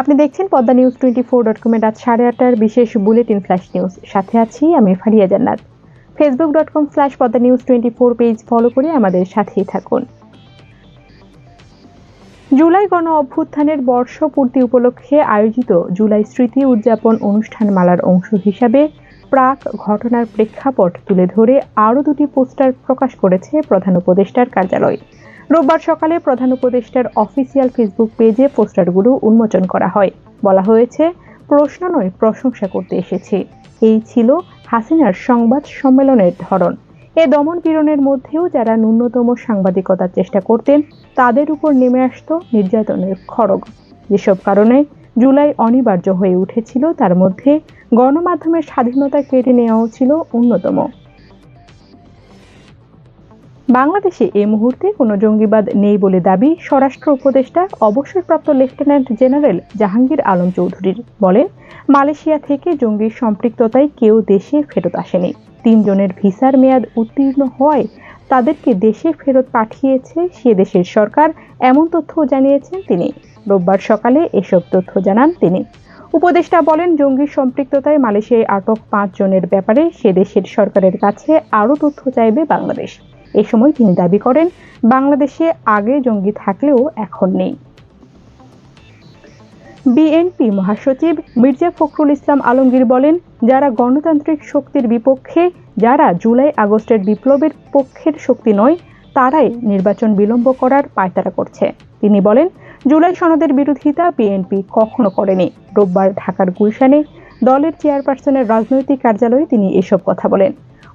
আপনি দেখছেন Padma news twenty four dot কমের রাত সাড়ে আটটার বিশেষ বুলেটিন ফ্ল্যাশ নিউজ সাথে আছি আমি Faria Jannat. Facebook dot com slash Padma news twenty four page follow করে আমাদের সাথেই থাকুন। জুলাই গণ অভ্যুত্থানের বর্ষপূর্তি উপলক্ষে আয়োজিত জুলাই স্মৃতি উদযাপন অনুষ্ঠান মালার অংশ হিসাবে প্রাক ঘটনার প্রেক্ষাপট তুলে ধরে আরও দুটি পোস্টার প্রকাশ করেছে প্রধান উপদেষ্টার কার্যালয়। রোববার সকালে প্রধান উপদেষ্টার অফিসিয়াল ফেসবুক পেজে পোস্টারগুলো উন্মোচন করা হয়। বলা হয়েছে, প্রশ্ন নয়, প্রশংসা করতে এসেছি। এই ছিল হাসিনার সংবাদ সম্মেলনের ধরন। এ দমন পীড়নের মধ্যেও যারা ন্যূনতম সাংবাদিকতার চেষ্টা করতেন, তাদের উপর নেমে আসত নির্যাতনের খড়গ। যেসব কারণে জুলাই অনিবার্য হয়ে উঠেছিল, তার মধ্যে গণমাধ্যমের স্বাধীনতা কেড়ে নেওয়াও ছিল অন্যতম। বাংলাদেশে এ মুহূর্তে কোনো জঙ্গিবাদ নেই বলে দাবি স্বরাষ্ট্র উপদেষ্টা, অবসরপ্রাপ্ত লেফটেন্যান্ট জেনারেল জাহাঙ্গীর আলম চৌধুরীর। বলেন, মালয়েশিয়া থেকে জঙ্গির সম্পৃক্ততায় কেউ দেশে ফেরত আসেনি। তিনজনের ভিসার মেয়াদ উত্তীর্ণ হওয়ায় তাদেরকে দেশে ফেরত পাঠিয়েছে সে দেশের সরকার, এমন তথ্য জানিয়েছেন তিনি। রোববার সকালে এসব তথ্য জানান তিনি। উপদেষ্টা বলেন জঙ্গি সম্পৃক্ততায় মালয়েশিয়ায় আটক পাঁচ জনের ব্যাপারে সে দেশের সরকারের কাছে আরও তথ্য চাইবে বাংলাদেশ। এ সময় তিনি দাবি করেন, বাংলাদেশে আগে জঙ্গি থাকলেও এখন নেই। বিএনপি মহাসচিব মির্জা ফখরুল ইসলাম আলমগীর বলেন, যারা গণতান্ত্রিক শক্তির বিপক্ষে, যারা জুলাই আগস্টের বিপ্লবের পক্ষের শক্তি নয়, তারাই নির্বাচন বিলম্ব করার পায়তারা করছে। তিনি বলেন, জুলাই সনদের বিরোধিতা বিএনপি কখনো করেনি। রোববার ঢাকার গুলশানে দলের চেয়ারপারসনের রাজনৈতিক কার্যালয়ে তিনি এসব কথা বলেন।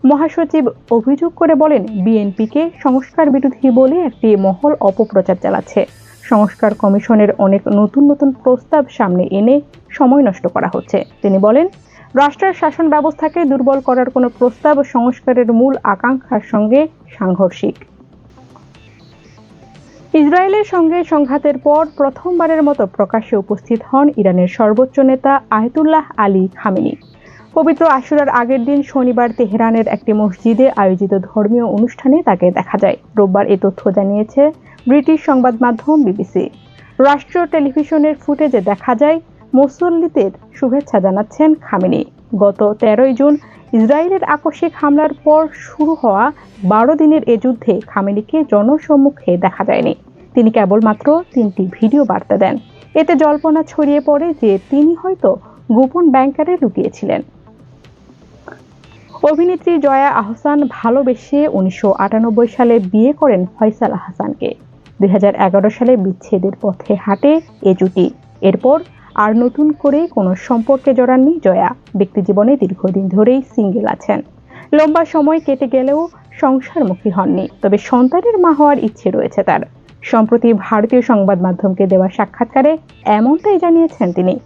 মহাসচিব অভিযোগ করে বলেন, বিএনপিকে সংস্কার বিরোধী বলে একটি মহল অপপ্রচার চালাচ্ছে। সংস্কার কমিশনের অনেক নতুন নতুন প্রস্তাব সামনে এনে সময় নষ্ট করা হচ্ছে। তিনি বলেন, রাষ্ট্রের শাসন ব্যবস্থাকে দুর্বল করার কোনো প্রস্তাব সংস্কারের মূল আকাঙ্ক্ষার সঙ্গে সাংঘর্ষিক। ইসরায়েলের সঙ্গে সংঘাতের পর প্রথমবারের মতো প্রকাশ্যে উপস্থিত হন ইরানের সর্বোচ্চ নেতা আয়তুল্লাহ আলী খামেনি। পবিত্র আশুরার আগের দিন শনিবার তেহরানের একটি মসজিদে আয়োজিত ধর্মীয় অনুষ্ঠানে তাকে দেখা যায়। রোববার এ তথ্য জানিয়েছে ব্রিটিশ সংবাদ মাধ্যম বিবিসি। রাষ্ট্রীয় টেলিভিশনের ফুটেজে দেখা যায়, মুসল্লিদের শুভেচ্ছা জানাচ্ছেন খামেনি। গত তেরোই জুন ইসরায়েলের আকস্মিক হামলার পর শুরু হওয়া বারো দিনের এ যুদ্ধে খামেনিকে জনসম্মুখে দেখা যায়নি। তিনি কেবলমাত্র তিনটি ভিডিও বার্তা দেন। এতে জল্পনা ছড়িয়ে পড়ে যে তিনি হয়তো গোপন ব্যাংকারে লুকিয়েছিলেন। অভিনেত্রী জয়া আহসান ভালোবেসে উনিশশো আটানব্বই সালে বিয়ে করেন ফয়সাল আহসানকে দুই হাজার এগারো সালে বিচ্ছেদের পথে হাঁটে এ জুটি। এরপর আর নতুন করে কোনো সম্পর্কে জড়াননি জয়া। ব্যক্তিজীবনে দীর্ঘদিন ধরেই সিঙ্গেল আছেন। লম্বা সময় কেটে গেলেও সংসারমুখী হননি, তবে সন্তানের মা হওয়ার ইচ্ছে রয়েছে তার। সম্প্রতি ভারতীয় সংবাদ মাধ্যমকে দেওয়া সাক্ষাৎকারে এমনটাই জানিয়েছেন তিনি।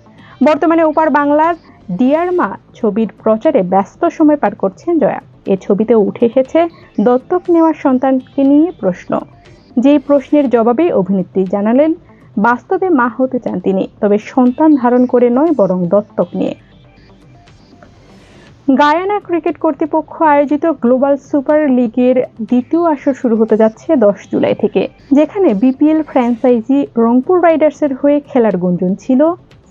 বর্তমানে ওপার বাংলার ডিয়ার মা ছবির প্রচারে ব্যস্ত সময় পার করছেন জয়া। এ ছবিতে উঠে এসেছে দত্তক নেওয়ার সন্তানকে নিয়ে প্রশ্ন। যেই প্রশ্নের জবাবে অভিনেত্রী জানালেন, বাস্তবে মা হতে চান তিনি, তবে সন্তান ধারণ করে নয় বরং দত্তক নিয়ে। গায়ানা ক্রিকেট কর্তৃপক্ষ আয়োজিত গ্লোবাল সুপার লিগের দ্বিতীয় আসর শুরু হতে যাচ্ছে দশ জুলাই থেকে, যেখানে বিপিএল ফ্র্যাঞ্চাইজি রংপুর রাইডার্সের হয়ে খেলার গুঞ্জন ছিল।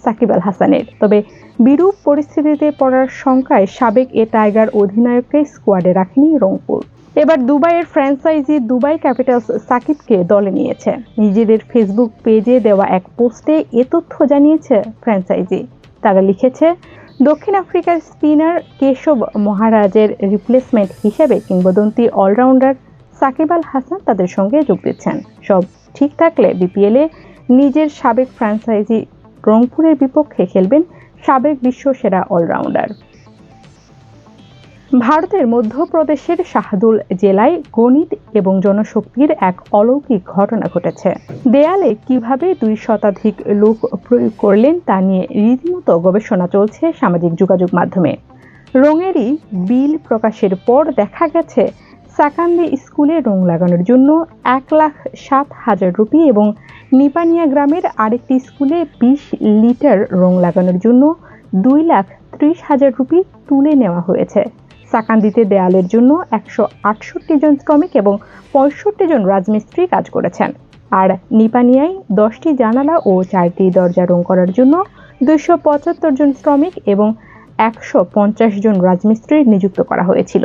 সাকিব আল হাসানের। তবে বিরূপ পরিস্থিতিতে পড়ার শঙ্কায় সাবেক এ টাইগার অধিনায়ককে স্কোয়াডে রাখেনি রংপুর। এবার দুবাইয়ের ফ্র্যাঞ্চাইজি দুবাই ক্যাপিটালস সাকিবকে দলে নিয়েছে। নিজেদের ফেসবুক পেজে দেওয়া এক পোস্টে এ তথ্য জানিয়েছে ফ্র্যাঞ্চাইজি। তারা লিখেছে, দক্ষিণ আফ্রিকার স্পিনার কেশব মহারাজের রিপ্লেসমেন্ট হিসেবে কিংবদন্তি অলরাউন্ডার সাকিব আল হাসান তাদের সঙ্গে যোগ দিচ্ছেন। সব ঠিক থাকলে বিপিএলে নিজের সাবেক ফ্র্যাঞ্চাইজি রংপুরের বিপক্ষে খেলবেন সাবেক বিশ্ব সেরা অলরাউন্ডার। ভারতের মধ্যপ্রদেশের শাহদুল জেলায় গণিত এবং জনশক্তির এক অলৌকিক ঘটনা ঘটেছে। দেয়ালে কীভাবে দুই শতাধিক লোক প্রয়োগ করলেন তা নিয়ে রীতিমতো গবেষণা চলছে সামাজিক যোগাযোগ মাধ্যমে। রঙেরই বিল প্রকাশের পর দেখা গেছে সাকান্দি স্কুলে রং লাগানোর জন্য এক লাখ সাত হাজার রুপি এবং নিপানিয়া গ্রামের আরেকটি স্কুলে বিশ লিটার রং লাগানোর জন্য দুই লাখ ত্রিশ হাজার রুপি তুলে নেওয়া হয়েছে। সাকান্দিতে দেয়ালের জন্য একশো আটষট্টি জন শ্রমিক এবং পঁয়ষট্টি জন রাজমিস্ত্রি কাজ করেছেন। আর নিপানিয়ায় দশটি জানালা ও চারটি দরজা রং করার জন্য দুইশো পঁচাত্তর জন শ্রমিক এবং একশো পঞ্চাশ জন রাজমিস্ত্রি নিযুক্ত করা হয়েছিল।